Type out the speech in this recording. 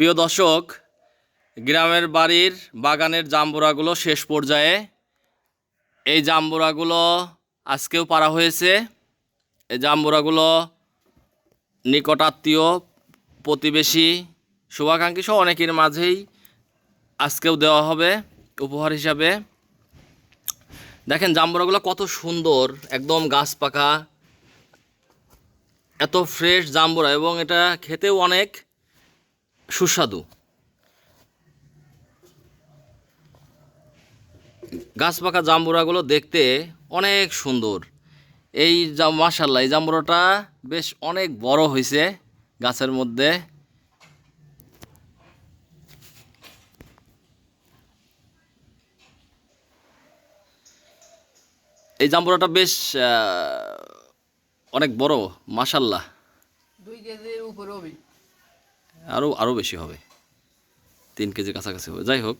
প্রিয় দর্শক, গ্রামের বাড়ির বাগানের জাম্বুরাগুলো শেষ পর্যায়ে। এই জাম্বুরাগুলো আজকেও পারা হয়েছে। এই জাম্বুরাগুলো নিকটাত্মীয়, প্রতিবেশী শুভাকাঙ্ক্ষী সহ অনেকের মাঝেই আজকেও দেওয়া হবে উপহার হিসাবে। দেখেন জাম্বুরাগুলো কত সুন্দর, একদম গাছ পাকা, এত ফ্রেশ জাম্বুরা এবং এটা খেতেও অনেক। সুস্বাদু। গাছ পাকা জাম্বুরাগুলো দেখতে অনেক সুন্দর। এই মাসাল্লাহ এই জাম্বুরাটা বেশ অনেক বড় হয়েছে গাছের মধ্যে। এই জাম্বুরাটা বেশ অনেক বড় মাসাল্লাহ দুই কেজির উপরে আরও আরও বেশি হবে। তিন কেজি কাছাকাছি হবে। যাই হোক